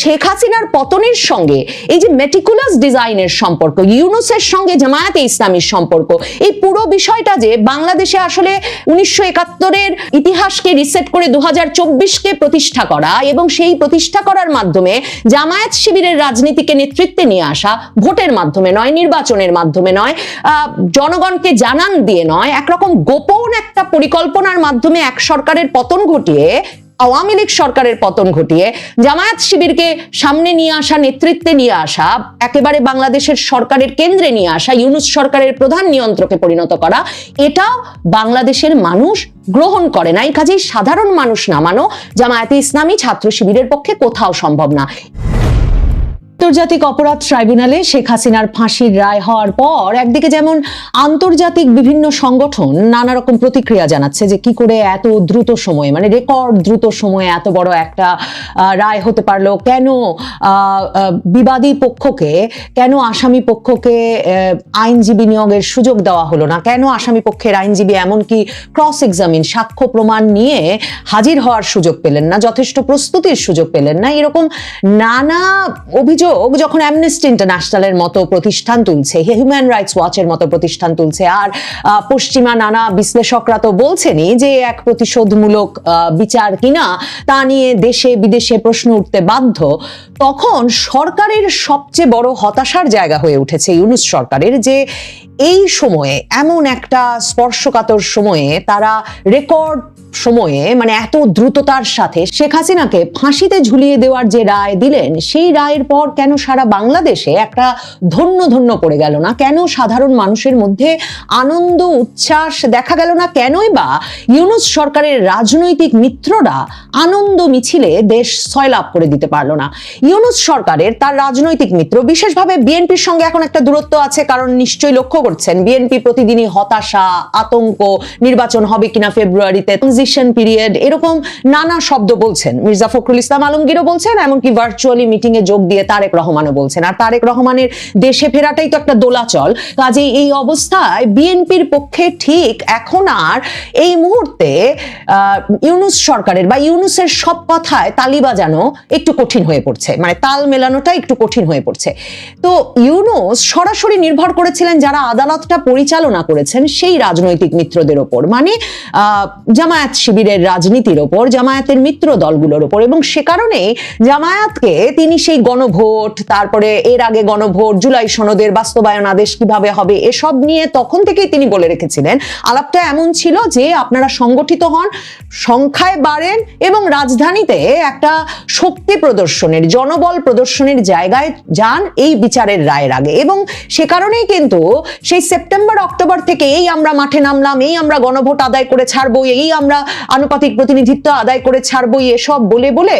শেখ হাসিনার পতনের সঙ্গে, এই যে মেটিকুলাস ডিজাইনের সম্পর্ক, ইউনুসের সঙ্গে জামায়াতে ইসলামীর সম্পর্ক, এই পুরো বিষয়টা যে বাংলাদেশে আসলে উনিশশো একাত্তরের ইতিহাসকে রিসেট করে দু চব্বিশকে প্রতিষ্ঠা করা এবং সেই প্রতিষ্ঠা করার মাধ্যমে জামায়াত শিবিরের রাজনীতিকে নেতৃত্বে নিয়ে আসা ভোটের মাধ্যমে নয়, নির্বাচনের মাধ্যমে নয় জনগণকে জানান দিয়ে নয়, একরকম গোপন একটা পরিকল্পনার মাধ্যমে এক সরকারের পতন ঘটিয়ে আওয়ামী লীগ সরকারের পতন ঘটিয়ে জামায়াত শিবিরকে সামনে নিয়ে আসা, নেতৃত্বে নিয়ে আসা, একেবারে বাংলাদেশের সরকারের কেন্দ্রে নিয়ে আসা, ইউনুস সরকারের প্রধান নিয়ন্ত্রকে পরিণত করা এটাও বাংলাদেশের মানুষ গ্রহণ করে না। এই কাজেই সাধারণ মানুষ নামানো জামায়াতে ইসলামী ছাত্র শিবিরের পক্ষে কোথাও সম্ভব না। আন্তর্জাতিক অপরাধ ট্রাইব্যুনালে শেখ হাসিনার ফাঁসির রায় হওয়ার পর একদিকে যেমন আন্তর্জাতিক বিভিন্ন সংগঠন নানা রকম প্রতিক্রিয়া জানাচ্ছে যে কি করে এত দ্রুত সময়ে মানে রেকর্ড দ্রুত সময়ে এত বড় একটা রায় হতে পারল, কেন বিবাদী পক্ষকে, কেন আসামি পক্ষকে আইনজীবী নিয়োগের সুযোগ দেওয়া হলো না, কেন আসামি পক্ষের আইনজীবী এমনকি ক্রস এক্সামিন সাক্ষ্য প্রমাণ নিয়ে হাজির হওয়ার সুযোগ পেলেন না, যথেষ্ট প্রস্তুতির সুযোগ পেলেন না, এরকম নানা অভিযোগ যখন অ্যামনেস্টি ইন্টারন্যাশনালের মতো প্রতিষ্ঠান তুলছে হিউম্যান রাইটস ওয়াচের মতো প্রতিষ্ঠান তুলছে, আর পশ্চিমা নানা বিশ্লেষকরা তো বলছেনই যে এক প্রতিশোধমূলক বিচার কিনা তা নিয়ে দেশে বিদেশে প্রশ্ন উঠতে বাধ্য, তখন সরকারের সবচেয়ে বড় হতাশার জায়গা হয়ে উঠেছে ইউনুস সরকারের যে এই সময়ে এমন একটা স্পর্শকাতর সময়ে তারা রেকর্ড সময়ে মানে এত দ্রুততার সাথে শেখ হাসিনাকে ফাঁসিতে ঝুলিয়ে দেওয়ার যে রায় দিলেন, সেই রায়ের পর কেন সারা বাংলাদেশে একটা ধন্য ধন্য পড়ে গেল না? কেন সাধারণ মানুষের মধ্যে আনন্দ, উচ্ছ্বাস দেখা গেল না? কেনই বা ইউনুস সরকারের রাজনৈতিক মিত্ররা আনন্দ মিছিলে দেশ সয়লাভ করে দিতে পারল না? ইউনুস সরকারের তার রাজনৈতিক মিত্র, বিশেষভাবে বিএনপির সঙ্গে এখন একটা দূরত্ব আছে, কারণ নিশ্চয়ই লক্ষ্য করছেন, বিএনপি প্রতিদিনই হতাশা, আতঙ্ক, নির্বাচন হবে কিনা ফেব্রুয়ারিতে ট্রানজিশন পিরিয়ড এরকম নানা শব্দ বলছেন। মির্জা ফখরুল ইসলাম আলমগীরও বলছেন এমনকি ভার্চুয়ালি মিটিং এ যোগ দিয়ে তারেক রহমানও বলছেন। আর তারেক রহমানের দেশে ফেরাটাই তো একটা দোলাচল। কাজেই এই অবস্থায় বিএনপির পক্ষে ঠিক এখন আর এই মুহূর্তে ইউনুস সরকারের বা ইউনুসের সব কথায় তালি বাজানো একটু কঠিন হয়ে পড়ছে। মানে তাল মেলানোটা একটু কঠিন হয়ে পড়ছে। তো ইউনুস সরাসরি নির্ভর করেছিলেন যারা আদালতটা পরিচালনা করেছেন সেই রাজনৈতিক মিত্রদের ওপর। মানে আহ, জামায়াত শিবিরের রাজনীতির ওপর, জামায়াতের মিত্র দলগুলোর ওপর এবং সে কারণে জামায়াতকে তিনি সেই গণভোট, তারপরে এর আগে গণভোট, জুলাই সনদের বাস্তবায়ন আদেশ কীভাবে হবে, এসব নিয়ে তখন থেকেই তিনি বলে রেখেছিলেন। আলাপটা এমন ছিল যে আপনারা সংগঠিত হন, সংখ্যায় বাড়েন এবং রাজধানীতে একটা শক্তি প্রদর্শনের, জনবল প্রদর্শনের জায়গায় যান এই বিচারের রায়ের আগে এবং সে কারণেই কিন্তু সেই সেপ্টেম্বর, অক্টোবর থেকে এই আমরা মাঠে নামলাম, এই আমরা গণভোট আদায় করে ছাড়বো, এই আমরা আনুপাতিক প্রতিনিধিত্ব আদায় করে ছাড়বো এসব বলে বলে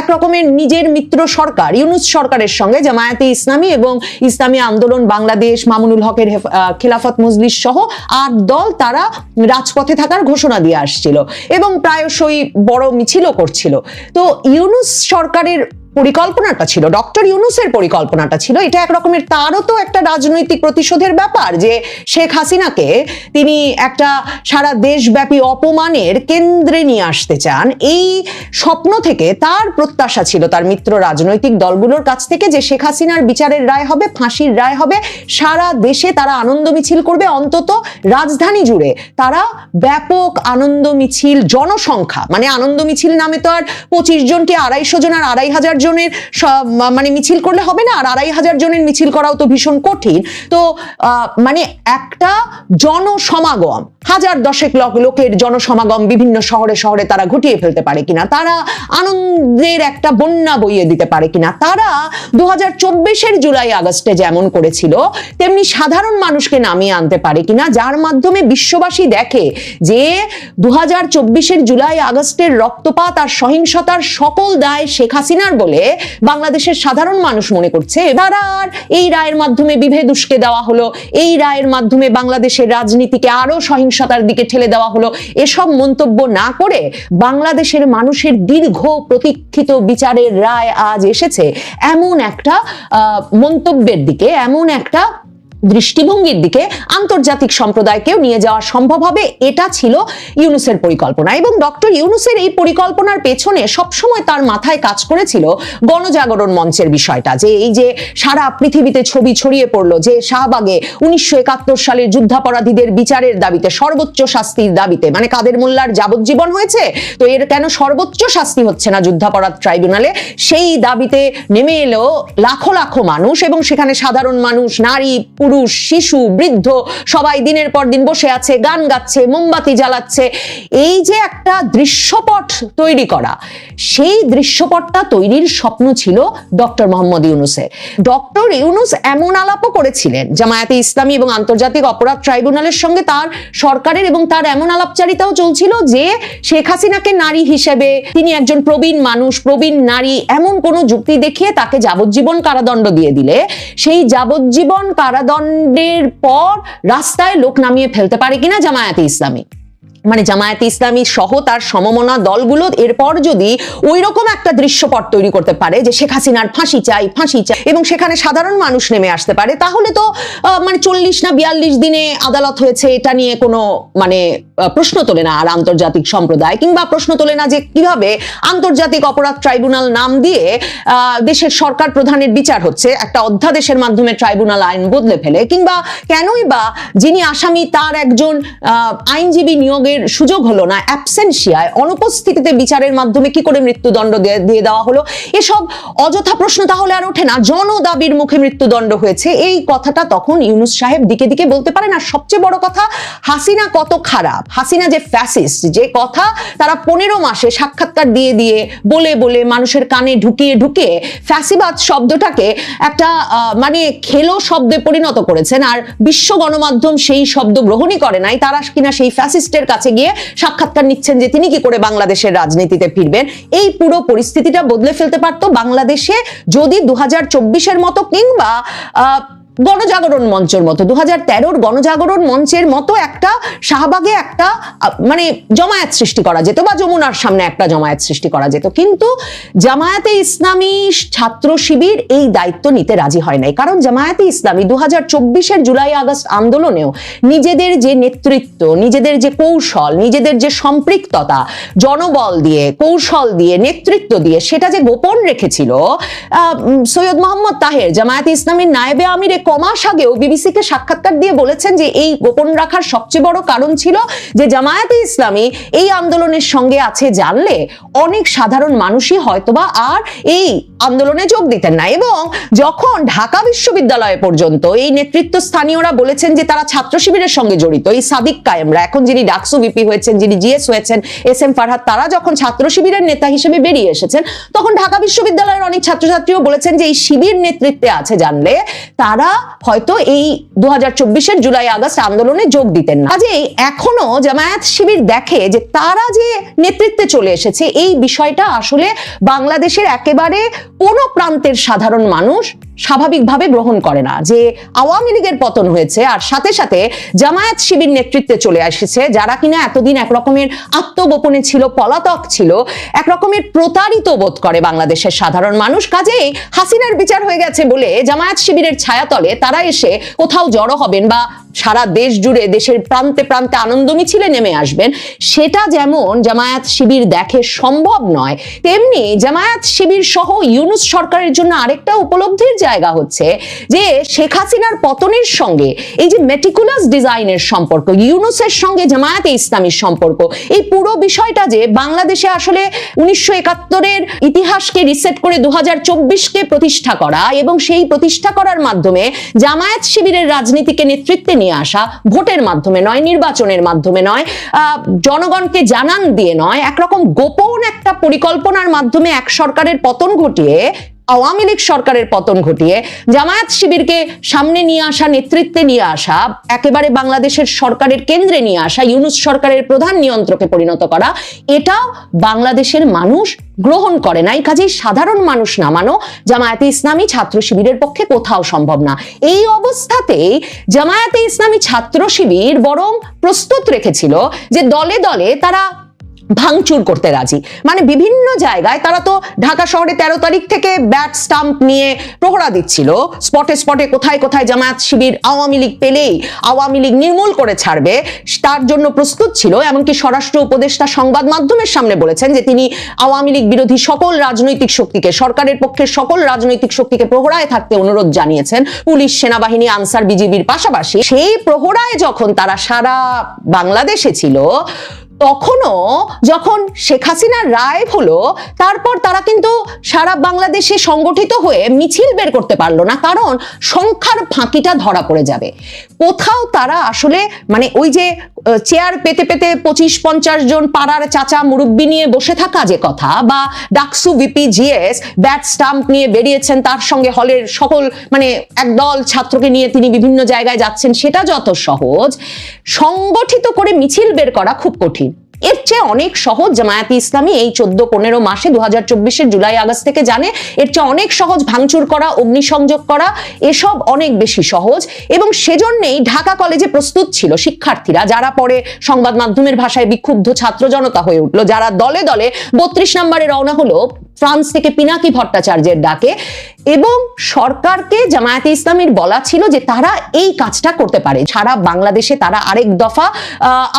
এক রকমের নিজের মিত্র সরকার, ইউনুস সরকারের সঙ্গে জামায়াতে ইসলামী এবং ইসলামী আন্দোলন, বাংলাদেশ, মামুনুল হকের খেলাফত মজলিস সহ আট দল তারা রাজপথে থাকার ঘোষণা দিয়ে আসছিল এবং প্রায়শই বড় মিছিলও করছিল। তো ইউনুস সরকারের পরিকল্পনাটা ছিল, ডক্টর ইউনুসের পরিকল্পনাটা ছিল, এটা এক রকমের তারও তো একটা রাজনৈতিক প্রতিশোধের ব্যাপার যে শেখ হাসিনাকে তিনি একটা সারা দেশব্যাপী অপমানের কেন্দ্রে নিয়ে আসতে চান। এই স্বপ্ন থেকে তার প্রত্যাশা ছিল তার মিত্র রাজনৈতিক দলগুলোর কাছ থেকে যে শেখ হাসিনার বিচারের রায় হবে, ফাঁসির রায় হবে, সারা দেশে তারা আনন্দ মিছিল করবে, অন্তত রাজধানী জুড়ে তারা ব্যাপক আনন্দ মিছিল, জনসংখ্যা মানে আনন্দ মিছিল নামে তো আর পঁচিশ জন কি আড়াইশো জন আর আড়াই হাজার জনের মানে মিছিল করলে হবে না, আর আড়াই হাজার জনের মিছিল করাও তো ভীষণ কঠিন। তো মানে একটা জনসমাগম, হাজার দশেক লোক, লোকের জনসমাগম বিভিন্ন শহরে শহরে তারা ঘটিয়ে ফেলতে পারে কিনা, তারা আনন্দের একটা বন্যা বইয়ে দিতে পারে কিনা, তারা দু হাজার চব্বিশের জুলাই আগস্টে যেমন করেছিল, তেমনি সাধারণ মানুষকে নামিয়ে আনতে পারে কিনা, যার মাধ্যমে বিশ্ববাসী দেখে যে দু হাজার চব্বিশের জুলাই আগস্টের রক্তপাত আর সহিংসতার সকল দায় শেখ হাসিনার বলে বাংলাদেশের সাধারণ মানুষ মনে করছে তারা এই রায়ের মাধ্যমে বিভেদ উস্কে দেওয়া হলো, এই রায়ের মাধ্যমে বাংলাদেশের রাজনীতিকে আরও সহিংসতার দিকে ঠেলে দেওয়া হলো, এসব মন্তব্য না করে বাংলাদেশের মানুষের দীর্ঘ প্রতীক্ষিত বিচারের রায় আজ এসেছে। এমন একটা মন্তব্যের দিকে, এমন একটা দৃষ্টিভঙ্গির দিকে আন্তর্জাতিক সম্প্রদায়কেও নিয়ে যাওয়া সম্ভব হবে, এটা ছিল ইউনুসের পরিকল্পনা। এবং ডক্টর ইউনুসের এই পরিকল্পনার পেছনে সবসময় তার মাথায় কাজ করেছিল গণজাগরণ মঞ্চের বিষয়টা, যে এই যে সারা পৃথিবীতে ছবি ছড়িয়ে পড়ল, যে শাহবাগে উনিশশো একাত্তর সালের যুদ্ধাপরাধীদের বিচারের দাবিতে, সর্বোচ্চ শাস্তির দাবিতে মানে কাদের মোল্লার যাবজ্জীবন হয়েছে? তো এর কেন সর্বোচ্চ শাস্তি হচ্ছে না যুদ্ধাপরাধ ট্রাইব্যুনালে? সেই দাবিতে নেমে এলো লাখো লাখো মানুষ, এবং সেখানে সাধারণ মানুষ, নারী পুরুষ, শিশু, বৃদ্ধ, সবাই দিনের পর দিন বসে আছে, গান গাচ্ছে, মোমবাতি জ্বালাচ্ছে। এই যে একটা দৃশ্যপট তৈরি করা, সেই দৃশ্যপটটা তৈরির স্বপ্ন ছিল ডক্টর মোহাম্মদ ইউনুসের ডক্টর ইউনুস এমন আলাপও করেছিলেন, জামায়াতে ইসলামী এবং আন্তর্জাতিক অপরাধ ট্রাইব্যুনালের সঙ্গে তার সরকারের এবং তার এমন আলাপচারিতাও চলছিল যে শেখ হাসিনাকে নারী হিসেবে, তিনি একজন প্রবীণ মানুষ, প্রবীণ নারী, এমন কোনো যুক্তি দেখিয়ে তাকে যাবজ্জীবন কারাদণ্ড দিয়ে দিলে। সেই যাবজ্জীবন কারাদণ্ডের পর রাস্তায় লোক নামিয়ে ফেলতে পারে কিনা জামায়াতে ইসলামী। মানে জামায়াতে ইসলামী সহ তার সমমনা দলগুলো এরপর যদি ওই রকম একটা দৃশ্যপট তৈরি করতে পারে যে শেখ হাসিনার ফাঁসি চাই ফাঁসি চাই এবং সেখানে সাধারণ মানুষ নেমে আসতে পারে, তাহলে তো মানে চল্লিশ না বিয়াল্লিশ দিনে আদালত হয়েছে এটা নিয়ে কোনো মানে প্রশ্ন তোলে না আর আন্তর্জাতিক সম্প্রদায় কিংবা প্রশ্ন তোলে না যে কীভাবে আন্তর্জাতিক অপরাধ ট্রাইব্যুনাল নাম দিয়ে দেশের সরকার প্রধানের বিচার হচ্ছে, একটা অধ্যাদেশের মাধ্যমে ট্রাইব্যুনাল আইন বদলে ফেলে কিংবা কেনই বা যিনি আসামি তার একজন আইনজীবী নিয়োগের সুযোগ হলো না অ্যাবসেন্সিয়ায় অনুপস্থিতিতে বিচারের মাধ্যমে কি করে মৃত্যুদণ্ড দিয়ে- দেওয়া হলো? এসব অযথা প্রশ্ন তাহলে আর ওঠে না, জনদাবির মুখে মৃত্যুদণ্ড হয়েছে। এই কথাটা তখন ইউনুস সাহেব দিকে দিকে বলতে পারেন, আর সবচেয়ে বড় কথা, হাসিনা কত খারাপ। হাসিনা যে ফ্যাসিস্ট যে কথা তারা পনেরো মাসে সাক্ষাৎকার দিয়ে দিয়ে, বলে বলে মানুষের কানে ঢুকিয়ে ঢুকিয়ে ফ্যাসিবাদ শব্দটাকে একটা মানে খেলো শব্দে পরিণত করেছেন, আর বিশ্ব গণমাধ্যম সেই শব্দ গ্রহণই করে নাই, তারা কিনা সেই ফ্যাসিস্টের কাছে গিয়ে সাক্ষাৎকার নিচ্ছেন যে তিনি কি করে বাংলাদেশের রাজনীতিতে ফিরবেন। এই পুরো পরিস্থিতিটা বদলে ফেলতে পারতো বাংলাদেশে যদি দু হাজার মতো কিংবা গণজাগরণ মঞ্চের মতো দু হাজার তেরোর গণজাগরণ মঞ্চের মতো একটা শাহবাগে একটা মানে জমায়েত সৃষ্টি করা যেত বা যমুনার সামনে একটা জমায়েত সৃষ্টি করা যেত। কিন্তু জামায়াতে ইসলামী ছাত্র শিবির এই দায়িত্ব নিতে রাজি হয় নাই। কারণ জামায়াতে ইসলামী দু হাজার চব্বিশের জুলাই আগস্ট আন্দোলনেও নিজেদের যে নেতৃত্ব, নিজেদের যে কৌশল, নিজেদের যে সম্পৃক্ততা, জনবল দিয়ে, কৌশল দিয়ে, নেতৃত্ব দিয়ে সেটা যে গোপন রেখেছিল সৈয়দ মোহাম্মদ তাহের, জামায়াতে ইসলামীর নায়েবে আমিরে কমাস আগেও বিবিসিকে সাক্ষাৎকার দিয়ে বলেছেন যে এই গোপন রাখার সবচেয়ে বড় কারণ ছিল যে জামায়াতে ইসলামী এই আন্দোলনের সঙ্গে আছে জানলে অনেক সাধারণ মানুষই হয়তোবা আর এই আন্দোলনে যোগ দিতেন না। এবং যখন ঢাকা বিশ্ববিদ্যালয় পর্যন্ত এই নেতৃত্ব স্থানীয়রা বলেছেন যে তারা ছাত্র শিবিরের সঙ্গে জড়িত, এই সাদিক কায়েমরা, এখন যিনি ডাকসু বিপি হয়েছেন, যিনি জিএস হয়েছেন, এস এম ফারহাদ তারা যখন ছাত্র শিবিরের নেতা হিসেবে বেরিয়ে এসেছেন, তখন ঢাকা বিশ্ববিদ্যালয়ের অনেক ছাত্রছাত্রীও বলেছেন যে এই শিবির নেতৃত্বে আছে জানলে তারা হয়তো এই দু হাজার জুলাই আগস্ট আন্দোলনে যোগ দিতেন না। কাজেই এখনও জামায়াত শিবির দেখে যে তারা যে নেতৃত্বে চলে এসেছে, এই বিষয়টা আসলে বাংলাদেশের একেবারে কোনো প্রান্তের সাধারণ মানুষ স্বাভাবিকভাবে গ্রহণ করে না, যে আওয়ামী লীগের পতন হয়েছে আর সাথে সাথে জামায়াত শিবির নেতৃত্বে চলে এসেছে, যারা কিনা এতদিন একরকমের আত্মগোপনে ছিল, পলাতক ছিল, একরকমের প্রতারিত বোধ করে বাংলাদেশের সাধারণ মানুষ। কাজেই হাসিনার বিচার হয়ে গেছে বলে জামায়াত শিবিরের ছায়াতলে তারা এসে কোথাও জড়ো হবেন বা সারা দেশ জুড়ে দেশের প্রান্তে প্রান্তে আনন্দ মিছিলে নেমে আসবেন, সেটা যেমন জামায়াত শিবির দেখে সম্ভব নয়, তেমনি জামায়াত শিবির সহ ইউনুস সরকারের জন্য আরেকটা উপলব্ধির জায়গা হচ্ছে যে শেখ হাসিনার পতনের সঙ্গে এই যে মেটিকুলাস ডিজাইনের সম্পর্ক, ইউনুসের সঙ্গে জামায়াতে ইসলামীর সম্পর্ক, এই পুরো বিষয়টা যে বাংলাদেশে আসলে উনিশশো একাত্তরের ইতিহাসকে রিসেট করে দু চব্বিশকে প্রতিষ্ঠা করা এবং সেই প্রতিষ্ঠা করার মাধ্যমে জামায়াত শিবিরের রাজনীতিকে নেতৃত্বে নিয়ে আসা ভোটের মাধ্যমে নয়, নির্বাচনের মাধ্যমে নয় জনগণকে জানান দিয়ে নয়, একরকম গোপন একটা পরিকল্পনার মাধ্যমে এক সরকারের পতন ঘটিয়ে আওয়ামী লীগ সরকারের পতন ঘটিয়ে জামায়াত শিবিরকে সামনে নিয়ে আসা, নেতৃত্বে নিয়ে আসা, একেবারে বাংলাদেশের সরকারের কেন্দ্রে নিয়ে আসা, ইউনুস সরকারের প্রধান নিয়ন্ত্রকে পরিণত করা, এটাও বাংলাদেশের মানুষ গ্রহণ করে নাই। কাজেই সাধারণ মানুষ নামানো জামায়াতে ইসলামী ছাত্র শিবিরের পক্ষে কোথাও সম্ভব না। এই অবস্থাতেই জামায়াতে ইসলামী ছাত্র শিবির বরং প্রস্তুত রেখেছিল যে দলে দলে তারা ভাঙচুর করতে রাজি। মানে বিভিন্ন জায়গায় তারা তো ঢাকা শহরে তেরো তারিখ থেকে ব্যাট স্টাম্প নিয়ে প্রহরা দিচ্ছিল। স্পটে স্পটে কোথায় কোথায় জামায়াত শিবির আওয়ামী লীগ পেলেই আওয়ামী লীগ নির্মূল করে ছাড়বে, তার জন্য প্রস্তুত ছিল। এমনকি স্বরাষ্ট্র উপদেষ্টা সংবাদ মাধ্যমের সামনে বলেছেন যে তিনি আওয়ামী লীগ বিরোধী সকল রাজনৈতিক শক্তিকে, সরকারের পক্ষে সকল রাজনৈতিক শক্তিকে প্রহরায় থাকতে অনুরোধ জানিয়েছেন। পুলিশ, সেনাবাহিনী, আনসার, বিজিবির পাশাপাশি সেই প্রহরায় যখন তারা সারা বাংলাদেশে ছিল তখনও যখন শেখ হাসিনার রায় হলো, তারপর তারা কিন্তু সারা বাংলাদেশে সংগঠিত হয়ে মিছিল বের করতে পারল না, কারণ সংখ্যার ফাঁকিটা ধরা পড়ে যাবে। কোথাও তারা আসলে মানে ওই যে চেয়ার পেতে পেতে পঁচিশ পঞ্চাশ জন পাড়ার চাচা মুরব্বী নিয়ে বসে থাকা যে কথা, বা DUCSU VP GS bat stump নিয়ে বেরিয়েছেন তার সঙ্গে হলের সকল মানে একদল ছাত্রকে নিয়ে তিনি বিভিন্ন জায়গায় যাচ্ছেন, সেটা যত সহজ। সংগঠিত করে মিছিল বের করা খুব কঠিন। এর চেয়ে অনেক সহজ জামায়াতি ইসলামী এই চোদ্দ পনেরো মাসে দু হাজার জুলাই আগস্ট থেকে জানে। এর চেয়ে অনেক সহজ ভাঙচুর করা, অগ্নিসংযোগ করা, এসব অনেক বেশি সহজ। এবং সেজন্যেই ঢাকা কলেজে প্রস্তুত ছিল শিক্ষার্থীরা, যারা পরে সংবাদ মাধ্যমের ভাষায় বিক্ষুব্ধ ছাত্র জনতা হয়ে উঠল, যারা দলে দলে বত্রিশ নম্বরে রওনা হলো। ফ্রান্স থেকে পিনাকি ভট্টাচার্যের ডাকে এবং সরকারকে জামায়াতে ইসলামীর বলা ছিল যে তারা এই কাজটা করতে পারে। সারা বাংলাদেশে তারা আরেক দফা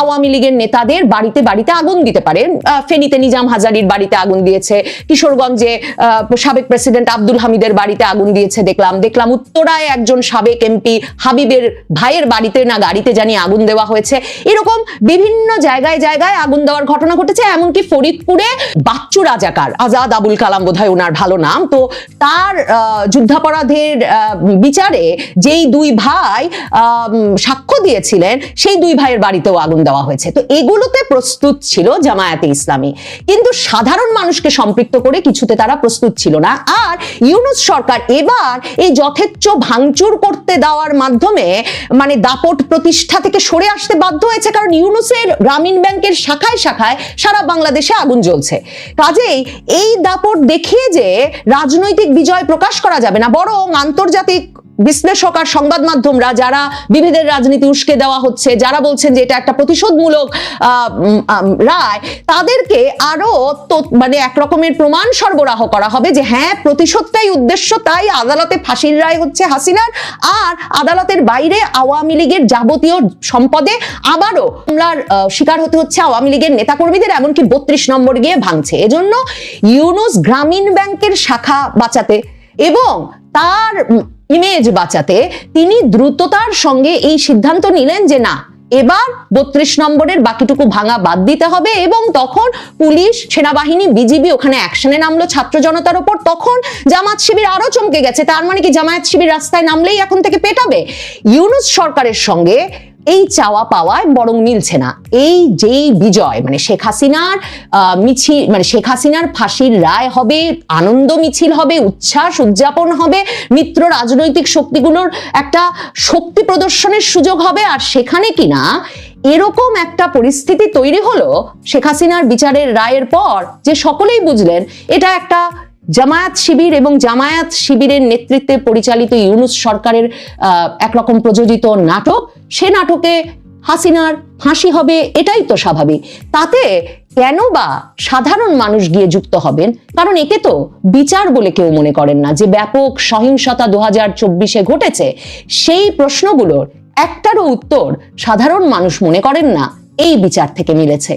আওয়ামী লীগের নেতাদের বাড়িতে বাড়িতে আগুন দিতে পারে। ফেনীতে নিজাম হাজারির বাড়িতে আগুন দিয়েছে। কিশোরগঞ্জে সাবেক প্রেসিডেন্ট আব্দুল হামিদের বাড়িতে আগুন দিয়েছে দেখলাম। দেখলাম উত্তরায় একজন সাবেক এমপি হাবিবের ভাইয়ের বাড়িতে না গাড়িতে জানি আগুন দেওয়া হয়েছে। এরকম বিভিন্ন জায়গায় জায়গায় আগুন দেওয়ার ঘটনা ঘটেছে। এমনকি ফরিদপুরে বাচ্চু রাজাকার, আজাদ আবুল কালাম বোধহয় ওনার ভালো নাম। তো তার যুদ্ধাপরাধের বিচারে যেই দুই ভাই সাক্ষ্য দিয়েছিলেন, সেই দুই ভাইয়ের বাড়িতেও আগুন দেওয়া হয়েছে। তো এগুলোতে প্রস্তুত ছিল জামায়াতে ইসলামী। কিন্তু সাধারণ মানুষকে সম্পৃক্ত করে কিছুতে তারা প্রস্তুত ছিল না। আর ইউনুস সরকার এবার এই যথেচ্ছ ভাঙচুর করতে দেওয়ার মাধ্যমে মানে দাপট প্রতিষ্ঠা থেকে সরে আসতে বাধ্য হয়েছে। কারণ ইউনুসের গ্রামীণ ব্যাংকের শাখায় শাখায় সারা বাংলাদেশে আগুন জ্বলছে। কাজেই এই দাপট দেখিয়ে যে রাজনৈতিক বিজয় প্রকাশ করা যাবে না বরং আন্তর্জাতিক বিশ্লেষক আর সংবাদ মাধ্যমরা যারা বিভেদের রাজনীতি উস্কে দেওয়া হচ্ছে, যারা বলছেন যে এটা একটা প্রতিশোধমূলক রায়, তাদেরকে আরও মানে এক রকমের প্রমাণ সরবরাহ করা হবে যে হ্যাঁ প্রতিশোধটাই উদ্দেশ্য, তাই আদালতে ফাঁসির রায় হচ্ছে হাসিনার, আর আদালতের বাইরে আওয়ামী লীগের যাবতীয় সম্পদে আবারও হামলার শিকার হতে হচ্ছে আওয়ামী লীগের নেতাকর্মীদের, এমনকি বত্রিশ নম্বর গিয়ে ভাঙছে। এজন্য ইউনুস গ্রামীণ ব্যাংকের শাখা বাঁচাতে এবং তার ইমেজ বাঁচাতে তিনি দ্রুততার সঙ্গে এই সিদ্ধান্ত নিলেন যে না, এবার বত্রিশ নম্বরের বাকিটুকু ভাঙা বাদ দিতে হবে এবং তখন পুলিশ, সেনাবাহিনী, বিজিবি ওখানে অ্যাকশনে নামলো ছাত্র জনতার ওপর। তখন জামাত শিবির আরও চমকে গেছে। তার মানে কি জামায়াত শিবির রাস্তায় নামলেই এখন থেকে পেটাবে? ইউনুস সরকারের সঙ্গে এই চাওয়া পাওয়ায় বরং মিলছে না। এই যেই বিজয় মানে শেখ হাসিনার মিছিল মানে শেখ হাসিনার ফাঁসির রায় হবে, আনন্দ মিছিল হবে, উচ্ছ্বাস উদযাপন হবে, মিত্র রাজনৈতিক শক্তিগুলোর একটা শক্তি প্রদর্শনের সুযোগ হবে, আর সেখানে কিনা এরকম একটা পরিস্থিতি তৈরি হলো শেখ হাসিনার বিচারের রায়ের পর, যে সকলেই বুঝলেন, এটা একটা জামায়াত শিবির এবং জামায়াত শিবিরের নেতৃত্বে পরিচালিত ইউনুস সরকারের একরকম প্রযোজিত নাটক। সে নাটকে হাসিনার ফাঁসি হবে, এটাই তো স্বাভাবিক। তাতে কেন বা সাধারণ মানুষ গিয়ে যুক্ত হবেন? কারণ একে তো বিচার বলে কেউ মনে করেন না। যে ব্যাপক সহিংসতা দু হাজার চব্বিশে ঘটেছে, সেই প্রশ্নগুলোর একটারও উত্তর সাধারণ মানুষ মনে করেন না। এই বিচার থেকে মিলেছে।